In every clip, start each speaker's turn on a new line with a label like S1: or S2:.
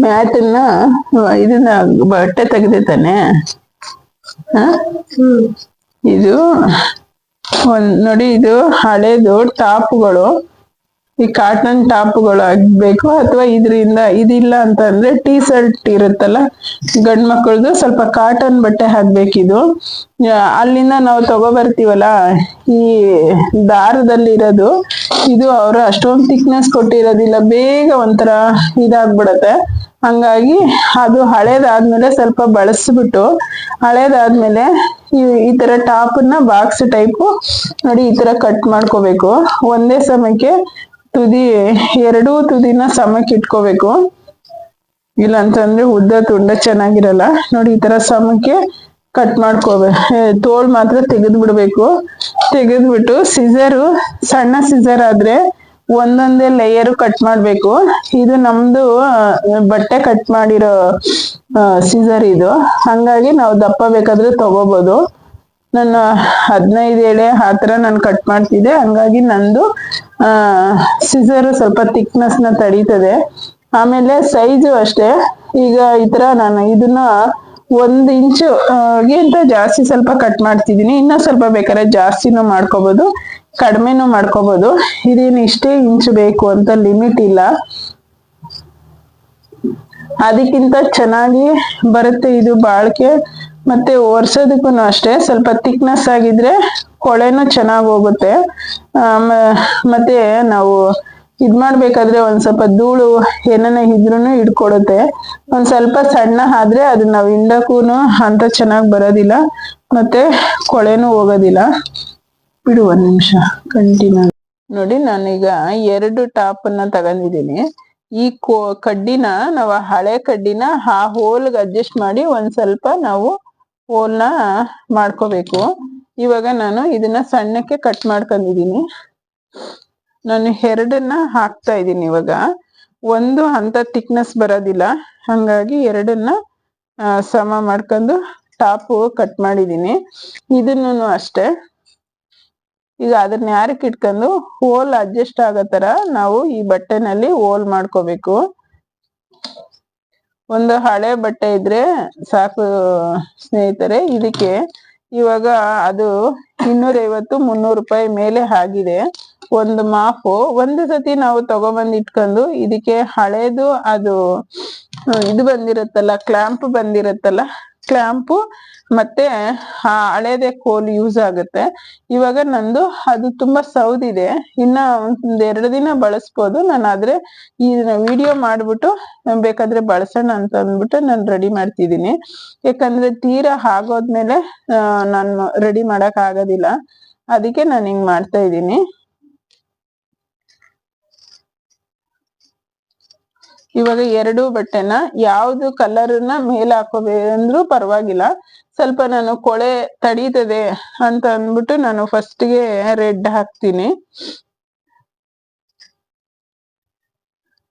S1: ಮ್ಯಾಟನ್ನ ಇದನ್ನ ಬಟ್ಟೆ ತೆಗೆದಿದ್ದಾನೆ? ಇದು ಒಂದ್ ನೋಡಿ ಇದು ಹಳೇದು ಟಾಪ್ಗಳು. ಈ ಕಾಟನ್ ಟಾಪ್ಗಳು ಆಗ್ಬೇಕು ಅಥವಾ ಇದರಿಂದ ಇದಿಲ್ಲ ಅಂತ ಅಂದ್ರೆ ಟೀ ಶರ್ಟ್ ಇರುತ್ತಲ್ಲ, ಗಂಡ್ ಮಕ್ಕಳದು ಸ್ವಲ್ಪ ಕಾಟನ್ ಬಟ್ಟೆ ಹಾಕ್ಬೇಕಿದು. ಅಲ್ಲಿಂದ ನಾವು ತಗೋಬರ್ತೀವಲ್ಲ, ಈ ದಾರದಲ್ಲಿರೋದು, ಇದು ಅವರು ಅಷ್ಟೊಂದು ಥಿಕ್ನೆಸ್ ಕೊಟ್ಟಿರೋದಿಲ್ಲ, ಬೇಗ ಒಂಥರ ಇದಾಗ್ಬಿಡತ್ತೆ. ಹಂಗಾಗಿ ಅದು ಹಳೇದಾದ್ಮೇಲೆ ಸ್ವಲ್ಪ ಬಳಸ್ಬಿಟ್ಟು, ಹಳೇದಾದ್ಮೇಲೆ ಈ ಈ ತರ ಟಾಪನ್ನ ಬಾಕ್ಸ್ ಟೈಪು ನೋಡಿ ಈ ತರ ಕಟ್ ಮಾಡ್ಕೋಬೇಕು. ಒಂದೇ ಸಮಕ್ಕೆ ತುದಿ, ಎರಡೂ ತುದಿನ ಸಮಕ್ಕೆ ಇಟ್ಕೋಬೇಕು. ಇಲ್ಲ ಅಂತಂದ್ರೆ ಉದ್ದ ತುಂಡ ಚೆನ್ನಾಗಿರಲ್ಲ. ನೋಡಿ, ಈ ತರ ಸಮಕ್ಕೆ ಕಟ್ ಮಾಡ್ಕೋಬೇಕು ತೋಳ್ ಮಾತ್ರ ತೆಗೆದು ಬಿಡ್ಬೇಕು ತೆಗೆದ್ಬಿಟ್ಟು ಸಿಸರು ಸಣ್ಣ ಸಿಸರ್ ಆದ್ರೆ ಒಂದೊಂದೇ ಲೇಯರ್ ಕಟ್ ಮಾಡ್ಬೇಕು. ಇದು ನಮ್ದು ಬಟ್ಟೆ ಕಟ್ ಮಾಡಿರೋ ಸಿಸರ್ ಇದು. ಹಂಗಾಗಿ ನಾವು ದಪ್ಪ ಬೇಕಾದ್ರೆ ತಗೋಬಹುದು ನನ್ನ ಹದಿನೈದು ಎಳೆ ಆ ಥರ ನಾನು ಕಟ್ ಮಾಡ್ತಿದ್ದೆ. ಹಂಗಾಗಿ ನಂದು ಆ ಸಿಸರ್ ಸ್ವಲ್ಪ ಥಿಕ್ನೆಸ್ನ ತಡೀತದೆ. ಆಮೇಲೆ ಸೈಜು ಅಷ್ಟೇ. ಈಗ ಈ ತರ ನಾನು ಇದನ್ನ ಒಂದ್ ಇಂಚು ಗಿಂತ ಜಾಸ್ತಿ ಸ್ವಲ್ಪ ಕಟ್ ಮಾಡ್ತಿದೀನಿ ಇನ್ನೂ ಸ್ವಲ್ಪ ಬೇಕಾದ್ರೆ ಜಾಸ್ತಿನೂ ಮಾಡ್ಕೋಬಹುದು ಕಡಿಮೆನೂ ಮಾಡ್ಕೋಬಹುದು ಇದೇನು ಇಷ್ಟೇ ಇಂಚು ಬೇಕು ಅಂತ ಲಿಮಿಟ್ ಇಲ್ಲ. ಅದಕ್ಕಿಂತ ಚೆನ್ನಾಗಿ ಬರುತ್ತೆ ಇದು ಬಾಳ್ಕೆ. ಮತ್ತೆ ಒರ್ಸೋದಕ್ಕೂ ಅಷ್ಟೇ. ಸ್ವಲ್ಪ ಥಿಕ್ನೆಸ್ ಆಗಿದ್ರೆ ಕೊಳೆನೂ ಚೆನ್ನಾಗಿ ಹೋಗುತ್ತೆ. ಮತ್ತೆ ನಾವು ಇದ್ ಮಾಡ್ಬೇಕಾದ್ರೆ ಒಂದ್ ಸ್ವಲ್ಪ ಧೂಳು ಏನನ ಇದ್ರೂನು ಹಿಡ್ಕೊಡುತ್ತೆ ಒಂದ್ ಸ್ವಲ್ಪ ಸಣ್ಣ ಆದ್ರೆ ಅದು ನಾವು ಹಿಂಡಕ್ಕೂ ಅಂತ ಚೆನ್ನಾಗಿ ಬರೋದಿಲ್ಲ. ಮತ್ತೆ ಕೊಳೆನೂ ಹೋಗೋದಿಲ್ಲ. ಬಿಡು ಒಂದ್ ನಿಮಿಷ, ಕಂಟಿನ್ಯೂ. ನೋಡಿ, ನಾನೀಗ ಎರಡು ಟಾಪ್ ಅನ್ನ ತಗೊಂಡಿದ್ದೀನಿ. ಈ ಕೋ, ಕಡ್ಡಿನ ನಾವು ಹಳೆ ಕಡ್ಡಿನ ಆ ಹೋಲ್ಗೆ ಅಡ್ಜಸ್ಟ್ ಮಾಡಿ ಒಂದ್ ಸ್ವಲ್ಪ ನಾವು ಹೋಲ್ನ ಮಾಡ್ಕೋಬೇಕು. ಇವಾಗ ನಾನು ಇದನ್ನ ಸಣ್ಣಕ್ಕೆ ಕಟ್ ಮಾಡ್ಕೊಂಡಿದೀನಿ. ನಾನು ಎರಡನ್ನ ಹಾಕ್ತಾ ಇದ್ದೀನಿ ಇವಾಗ. ಒಂದು ಹಂತ ಥಿಕ್ನೆಸ್ ಬರೋದಿಲ್ಲ. ಹಾಗಾಗಿ ಎರಡನ್ನ ಸಮ ಮಾಡ್ಕೊಂಡು ಟಾಪು ಕಟ್ ಮಾಡಿದೀನಿ. ಇದನ್ನು ಅಷ್ಟೇ. ಈಗ ಅದನ್ನ ಯಾರಕ್ಕೆ ಇಟ್ಕೊಂಡು ಹೋಲ್ ಅಡ್ಜಸ್ಟ್ ಆಗೋ ತರ ನಾವು ಈ ಬಟ್ಟೆನಲ್ಲಿ ಹೋಲ್ ಮಾಡ್ಕೋಬೇಕು. ಒಂದು ಹಳೆ ಬಟ್ಟೆ ಇದ್ರೆ ಸಾಕು ಸ್ನೇಹಿತರೆ, ಇದಕ್ಕೆ ಇವಾಗ ಅದು ಇನ್ನೂರೈವತ್ತು, ಮುನ್ನೂರು ರೂಪಾಯಿ ಮೇಲೆ ಆಗಿದೆ. ಒಂದು ಮಾಫು ಒಂದು ಸತಿ ನಾವು ತಗೊಬಂದ್ ಇಟ್ಕೊಂಡು ಇದಕ್ಕೆ ಹಳೇದು ಅದು, ಇದು ಬಂದಿರತ್ತಲ್ಲ, ಕ್ಲಾಂಪ್ ಬಂದಿರುತ್ತಲ್ಲ, ಕ್ಲಾಂಪು ಮತ್ತೆ, ಆ, ಹಳೇದೆ ಕೋಲ್ ಯೂಸ್ ಆಗುತ್ತೆ. ಇವಾಗ ನಂದು ಅದು ತುಂಬಾ ಸೌದಿದೆ. ಇನ್ನ ಒಂದ್ ಎರಡು ದಿನ ಬಳಸ್ಬೋದು. ನಾನು ಆದ್ರೆ ಈ ವಿಡಿಯೋ ಮಾಡ್ಬಿಟ್ಟು ಬೇಕಾದ್ರೆ ಬಳಸೋಣ ಅಂತ ಅಂದ್ಬಿಟ್ಟು ನಾನು ರೆಡಿ ಮಾಡ್ತಿದೀನಿ ಯಾಕಂದ್ರೆ ತೀರಾ ಆಗೋದ್ಮೇಲೆ ನಾನು ರೆಡಿ ಮಾಡಕ್ ಆಗೋದಿಲ್ಲ. ಅದಕ್ಕೆ ನಾನು ಹಿಂಗ್ ಮಾಡ್ತಾ ಇದ್ದೀನಿ. ಇವಾಗ ಎರಡು ಬಟ್ಟೆನ ಯಾವ್ದು ಕಲರ್ನ ಮೇಲ್ ಅಂದ್ರು ಪರವಾಗಿಲ್ಲ. ಸ್ವಲ್ಪ ನಾನು ಕೊಳೆ ತಡೀತದೆ ಅಂತ ಅಂದ್ಬಿಟ್ಟು ನಾನು ಫಸ್ಟ್ಗೆ ರೆಡ್ ಹಾಕ್ತೀನಿ.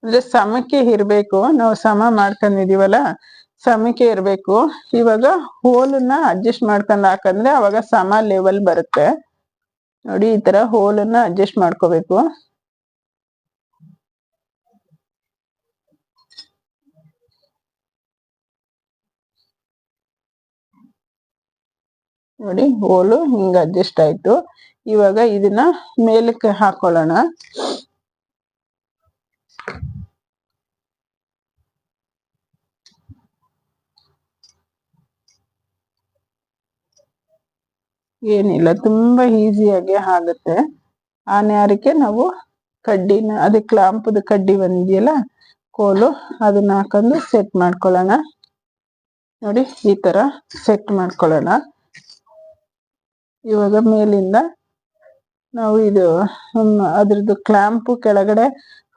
S1: ಅಂದ್ರೆ ಸಮಕ್ಕೆ ಇರ್ಬೇಕು. ನಾವು ಸಮ ಮಾಡ್ಕೊಂಡಿದೀವಲ್ಲ, ಸಮಕ್ಕೆ ಇರ್ಬೇಕು. ಇವಾಗ ಹೋಲನ್ನ ಅಡ್ಜಸ್ಟ್ ಮಾಡ್ಕೊಂಡ್ ಹಾಕಂದ್ರೆ ಅವಾಗ ಸಮ ಲೆವೆಲ್ ಬರುತ್ತೆ. ನೋಡಿ ಈ ತರ ಹೋಲನ್ನ ಅಡ್ಜಸ್ಟ್ ಮಾಡ್ಕೋಬೇಕು. ನೋಡಿ, ಹೋಲು ಹಿಂಗ ಅಡ್ಜಸ್ಟ್ ಆಯ್ತು. ಇವಾಗ ಇದನ್ನ ಮೇಲಕ್ಕೆ ಹಾಕೊಳ್ಳೋಣ. ಏನಿಲ್ಲ, ತುಂಬಾ ಈಸಿಯಾಗಿ ಆಗುತ್ತೆ. ಆ ನಾರಿಕೆ ನಾವು ಕಡ್ಡಿನ ಅದೇ ಕ್ಲಾಂಪದ ಕಡ್ಡಿ ಬಂದಿದೆಯಲ್ಲ, ಕೋಲು, ಅದನ್ನ ಹಾಕೊಂಡು ಸೆಟ್ ಮಾಡ್ಕೊಳ್ಳೋಣ. ನೋಡಿ, ಈ ತರ ಸೆಟ್ ಮಾಡ್ಕೊಳ್ಳೋಣ. ಇವಾಗ ಮೇಲಿಂದ ನಾವು ಇದು ಅದ್ರದ್ದು ಕ್ಲಾಂಪು ಕೆಳಗಡೆ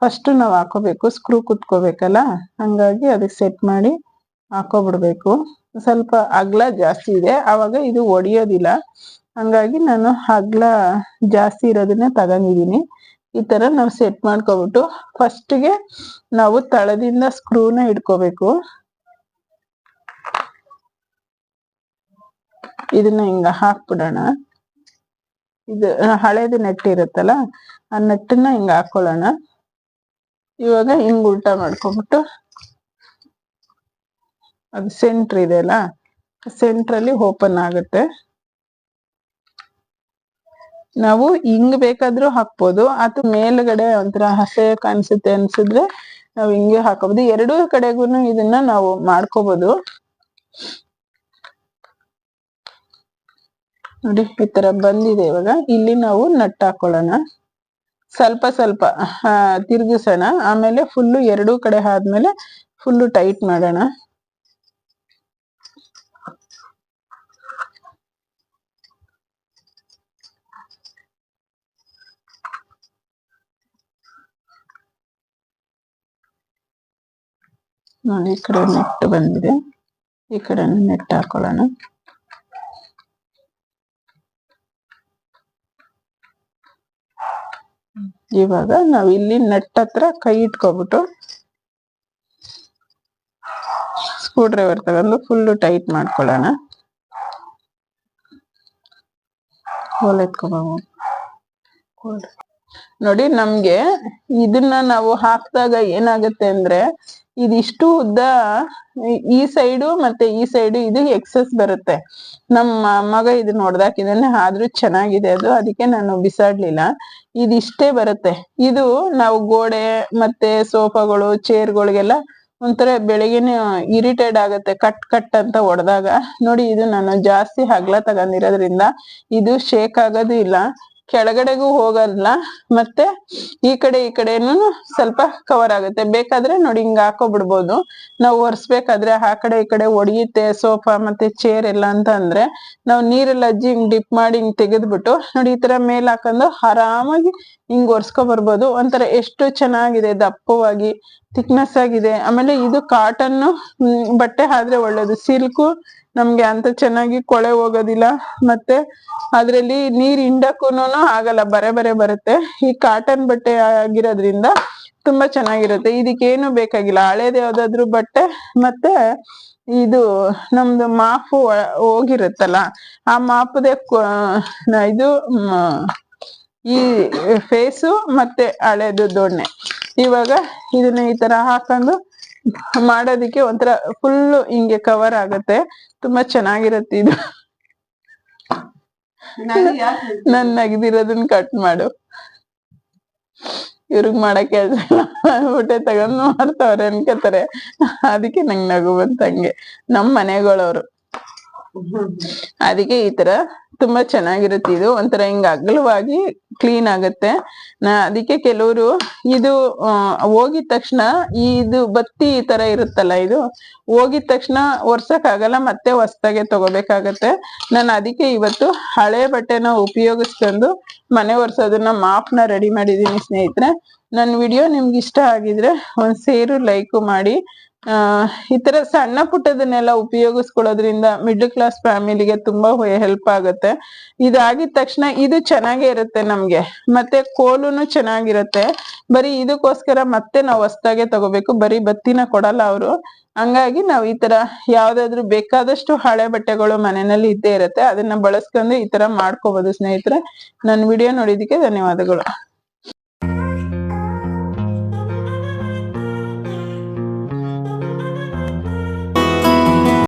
S1: ಫಸ್ಟ್ ನಾವು ಹಾಕೋಬೇಕು ಸ್ಕ್ರೂ ಕುತ್ಕೋಬೇಕಲ್ಲ? ಹಂಗಾಗಿ ಅದಕ್ಕೆ ಸೆಟ್ ಮಾಡಿ ಹಾಕೋಬಿಡ್ಬೇಕು. ಸ್ವಲ್ಪ ಅಗ್ಲ ಜಾಸ್ತಿ ಇದೆ, ಆವಾಗ ಇದು ಒಡೆಯೋದಿಲ್ಲ. ಹಂಗಾಗಿ ನಾನು ಅಗ್ಲ ಜಾಸ್ತಿ ಇರೋದನ್ನೇ ತಗೊಂಡಿದ್ದೀನಿ. ಈ ಥರ ನಾವು ಸೆಟ್ ಮಾಡ್ಕೊಬಿಟ್ಟು ಫಸ್ಟಿಗೆ ನಾವು ತಳದಿಂದ ಸ್ಕ್ರೂನ ಇಟ್ಕೋಬೇಕು. ಇದನ್ನ ಹಿಂಗ ಹಾಕ್ಬಿಡೋಣ. ಇದು ಹಳೇದು ನೆಟ್ ಇರುತ್ತಲ್ಲ, ಆ ನೆಟ್ಟನ್ನ ಹಿಂಗ ಹಾಕೊಳ್ಳೋಣ. ಇವಾಗ ಹಿಂಗ್ ಉಲ್ಟಾ ಮಾಡ್ಕೊಂಬಿಟ್ಟು ಅದು ಸೆಂಟ್ರ್ ಇದೆ ಅಲ್ಲ ಸೆಂಟ್ರಲ್ಲಿ ಓಪನ್ ಆಗುತ್ತೆ. ನಾವು ಹಿಂಗ್ ಬೇಕಾದ್ರೂ ಹಾಕ್ಬೋದು, ಅದು ಮೇಲ್ಗಡೆ ಒಂಥರ ಹಸೆ ಕಾಣಿಸುತ್ತೆ ಅನ್ಸಿದ್ರೆ ನಾವು ಹಿಂಗೆ ಹಾಕೋಬಹುದು ಎರಡೂ ಕಡೆಗೂ ಇದನ್ನ ನಾವು ಮಾಡ್ಕೋಬಹುದು ನೋಡಿ, ಈ ತರ ಬಂದಿದೆ ಇವಾಗ. ಇಲ್ಲಿ ನಾವು ನಟ್ ಹಾಕೊಳ್ಳೋಣ. ಸ್ವಲ್ಪ ಸ್ವಲ್ಪ ತಿರುಗಿಸೋಣ. ಆಮೇಲೆ ಫುಲ್ಲು ಎರಡೂ ಕಡೆ ಆದ್ಮೇಲೆ ಫುಲ್ಲು ಟೈಟ್ ಮಾಡೋಣ. ನೋಡಿ, ಈ ಕಡೆ ನೆಟ್ ಬಂದಿದೆ. ಈ ಕಡೆ ನೆಟ್ ಹಾಕೊಳ್ಳೋಣ. ಇವಾಗ ನಾವು ಇಲ್ಲಿ ನೆಟ್ ಹತ್ರ ಕೈ ಇಟ್ಕೊಬಿಟ್ಟು ಸ್ಕ್ರೂ ಡ್ರೈವರ್ ತಗೊಂಡು ಫುಲ್ ಟೈಟ್ ಮಾಡ್ಕೊಳ್ಳೋಣ. ಹೋಲ್ ಎತ್ಕೊಬೋದು ನೋಡಿ ನಮ್ಗೆ ಇದನ್ನ ನಾವು ಹಾಕಿದಾಗ ಏನಾಗುತ್ತೆ ಅಂದ್ರೆ ಇದಿಷ್ಟು ಉದ್ದ ಈ- ಸೈಡು ಮತ್ತೆ ಈ ಸೈಡು ಇದು ಎಕ್ಸಸ್ ಬರುತ್ತೆ. ನಮ್ಮ ಮಗ ಇದು ನೋಡ್ದಾಕಿದಾನೆ ಆದ್ರೂ ಚೆನ್ನಾಗಿದೆ ಅದು, ಅದಕ್ಕೆ ನಾನು ಬಿಸಾಡ್ಲಿಲ್ಲ. ಇದಿಷ್ಟೇ ಬರುತ್ತೆ. ಇದು ನಾವು ಗೋಡೆ ಮತ್ತೆ ಸೋಫಾಗಳು, ಚೇರ್ಗಳಿಗೆಲ್ಲ ಒಂಥರ ಬೆಳಗ್ಗೆನೆ ಇರಿಟೇಟ್ ಆಗುತ್ತೆ, ಕಟ್ ಕಟ್ ಅಂತ ಹೊಡೆದಾಗ ನೋಡಿ ಇದು ನಾನು ಜಾಸ್ತಿ ಹಗ್ಲ ತಗೊಂಡಿರೋದ್ರಿಂದ ಇದು ಶೇಕ್ ಆಗೋದು ಇಲ್ಲ. ಕೆಳಗಡೆಗೂ ಹೋಗಲ್ಲ, ಮತ್ತೆ ಈ ಕಡೆ ಈ ಕಡೆನು ಸ್ವಲ್ಪ ಕವರ್ ಆಗುತ್ತೆ. ಬೇಕಾದ್ರೆ ನೋಡಿ ಹಿಂಗ್ ಹಾಕೋಬಿಡ್ಬೋದು. ನಾವು ಒರೆಸ್ಬೇಕಾದ್ರೆ ಆ ಕಡೆ ಈ ಕಡೆ ಒಡೆಯುತ್ತೆ ಸೋಫಾ ಮತ್ತೆ ಚೇರ್ ಎಲ್ಲ ಅಂತ ಅಂದ್ರೆ ನಾವು ನೀರೆಲ್ಲ ಅಜ್ಜಿ ಹಿಂಗ್ ಡಿಪ್ ಮಾಡಿ ಹಿಂಗ್ ತೆಗೆದ್ಬಿಟ್ಟು ನೋಡಿ ಈ ತರ ಮೇಲ್ ಹಾಕೊಂಡು ಆರಾಮಾಗಿ ಹಿಂಗ್ ಒರ್ಸ್ಕೊ ಬರ್ಬೋದು ಒಂಥರ ಎಷ್ಟು ಚೆನ್ನಾಗಿದೆ, ದಪ್ಪವಾಗಿ ಥಿಕ್ನೆಸ್ ಆಗಿದೆ. ಆಮೇಲೆ ಇದು ಕಾಟನ್ ಬಟ್ಟೆ ಆದ್ರೆ ಒಳ್ಳೇದು. ಸಿಲ್ಕು ನಮ್ಗೆ ಅಂತ ಚೆನ್ನಾಗಿ ಕೊಳೆ ಹೋಗೋದಿಲ್ಲ. ಮತ್ತೆ ಅದ್ರಲ್ಲಿ ನೀರ್ ಹಿಂಡಕ್ಕೂನು ಆಗಲ್ಲ, ಬರೆ ಬರೆ ಬರುತ್ತೆ. ಈ ಕಾಟನ್ ಬಟ್ಟೆ ಆಗಿರೋದ್ರಿಂದ ತುಂಬಾ ಚೆನ್ನಾಗಿರುತ್ತೆ. ಇದಕ್ಕೇನು ಬೇಕಾಗಿಲ್ಲ. ಹಳೇದು ಯಾವ್ದಾದ್ರು ಬಟ್ಟೆ, ಮತ್ತೆ ಇದು ನಮ್ದು ಮಾಪು ಹೋಗಿರುತ್ತಲ್ಲ, ಆ ಮಾಪದೆ ಇದು ಈ ಫೇಸು ಮತ್ತೆ ಹಳೇದು ದೊಣ್ಣೆ. ಇವಾಗ ಇದನ್ನ ಈ ತರ ಹಾಕೊಂಡು ಮಾಡೋದಿಕ್ಕೆ ಒಂಥರ ಫುಲ್ ಹಿಂಗೆ ಕವರ್ ಆಗತ್ತೆ. ತುಂಬಾ ಚೆನ್ನಾಗಿರುತ್ತೆ ಇದು. ನನ್ ನಗ್ದಿರೋದನ್ನ ಕಟ್ ಮಾಡು. ಇವ್ರಿಗ್ ಮಾಡಕ್ ಕೆಲ್ಸ ಊಟ ತಗೊಂಡ್ ಮಾಡ್ತಾವ್ರೆ ಅನ್ಕೋತಾರೆ. ಅದಕ್ಕೆ ನಂಗ್ ನಗು ಬಂತಂಗೆ. ನಮ್ ಮನೆಗಳವ್ರು. ಅದಕ್ಕೆ ಈ ತರ ತುಂಬಾ ಚೆನ್ನಾಗಿರುತ್ತೆ ಇದು. ಒಂಥರ ಹಿಂಗ ಅಗಲವಾಗಿ ಕ್ಲೀನ್ ಆಗತ್ತೆ. ನಾ ಅದಕ್ಕೆ ಕೆಲವರು ಇದು ಹೋಗಿದ ತಕ್ಷಣ ಇದು ಬತ್ತಿ ಈ ತರ ಇರುತ್ತಲ್ಲ ಇದು, ಹೋಗಿದ ತಕ್ಷಣ ಒರ್ಸಕ್ ಆಗಲ್ಲ ಮತ್ತೆ ಹೊಸ್ದಾಗೆ ತಗೋಬೇಕಾಗತ್ತೆ. ನಾನು ಅದಕ್ಕೆ ಇವತ್ತು ಹಳೆ ಬಟ್ಟೆನ ಉಪಯೋಗಿಸ್ಕೊಂಡು ಮನೆ ಒರ್ಸೋದನ್ನ ಮಾಪ್ನ ರೆಡಿ ಮಾಡಿದೀನಿ ಸ್ನೇಹಿತರೆ. ನನ್ನ ವಿಡಿಯೋ ನಿಮ್ಗೆ ಇಷ್ಟ ಆಗಿದ್ರೆ ಒಂದ್ ಸೇರು ಲೈಕು ಮಾಡಿ ಆ, ಈ ತರ ಸಣ್ಣ ಪುಟ್ಟದನ್ನೆಲ್ಲ ಉಪಯೋಗಿಸ್ಕೊಳ್ಳೋದ್ರಿಂದ ಮಿಡ್ಲ್ ಕ್ಲಾಸ್ ಫ್ಯಾಮಿಲಿಗೆ ತುಂಬಾ ಹೆಲ್ಪ್ ಆಗುತ್ತೆ. ಇದಾಗಿದ ತಕ್ಷಣ ಇದು ಚೆನ್ನಾಗೇ ಇರುತ್ತೆ ನಮ್ಗೆ. ಮತ್ತೆ ಕೋಲುನು ಚೆನ್ನಾಗಿರುತ್ತೆ. ಬರೀ ಇದಕ್ಕೋಸ್ಕರ ಮತ್ತೆ ನಾವು ಹೊಸ್ದಾಗೆ ತಗೋಬೇಕು. ಬರೀ ಬತ್ತಿನ ಕೊಡಲ್ಲ ಅವರು. ಹಂಗಾಗಿ ನಾವು ಈ ತರ ಯಾವ್ದಾದ್ರು ಬೇಕಾದಷ್ಟು ಹಳೆ ಬಟ್ಟೆಗಳು ಮನೆಯಲ್ಲಿ ಇದ್ದೇ ಇರುತ್ತೆ. ಅದನ್ನ ಬಳಸ್ಕೊಂಡು ಈ ತರ ಮಾಡ್ಕೋಬಹುದು ಸ್ನೇಹಿತರೆ. ನನ್ನ ವಿಡಿಯೋ ನೋಡಿದಕ್ಕೆ ಧನ್ಯವಾದಗಳು.